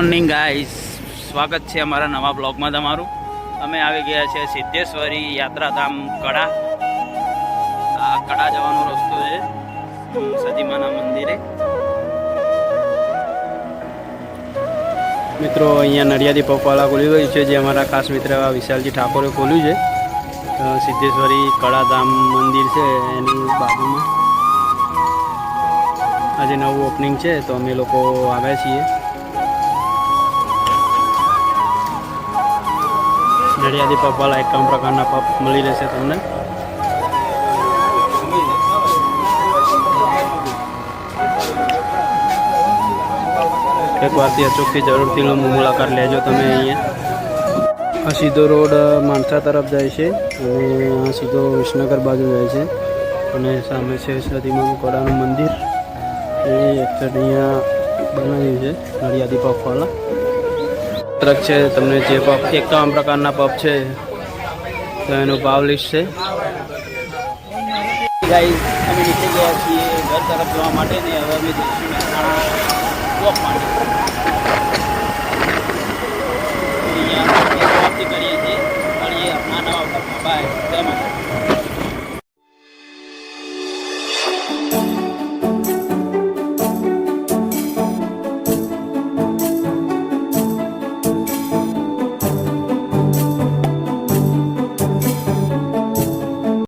Morning guys સ્વાગત છે અમારા નવા બ્લોગમાં તમારું. અમે આવી ગયા છે સિદ્ધેશ્વરી યાત્રાધામ કડા આ કડા જવાનો રસ્તો છે સજીમાના મંદિરે. મિત્રો, અહીંયા નડિયાદી પગપાળા ખોલી ગયું છે, જે અમારા ખાસ મિત્ર વિશાલજી ઠાકોરે ખોલ્યું છે. સિદ્ધેશ્વરી કળાધામ મંદિર છે એની બાજુમાં. આજે નવું ઓપનિંગ છે, તો અમે લોકો આવ્યા છીએ. નડિયાદી પબવાળા એકાવન પ્રકારના પપ મળી રહેશે તમને. એક વારથી અચૂકથી જરૂરથી મુલાકાત લેજો તમે અહીંયા. આ સીધો રોડ માનસા તરફ જાય છે. અને આ સીધો વિસનગર બાજુ જાય છે. અને સામે છે સતીમાનું કોડાનું મંદિર. એ એક અહીંયા બનાવ્યું છે નડિયાદી પબવાળા પત્રક છે, તમને જે પપ એકાવન પ્રકારના પપ છે, તો એનું ભાવ લિસ્ટ છે. અમે નીચે ગયા છીએ ઘર તરફ જવા માટે ને હવે અમે જઈશું મહેસાણા વોક કરીએ છીએ. મળીએ આપણા નવા બાય જય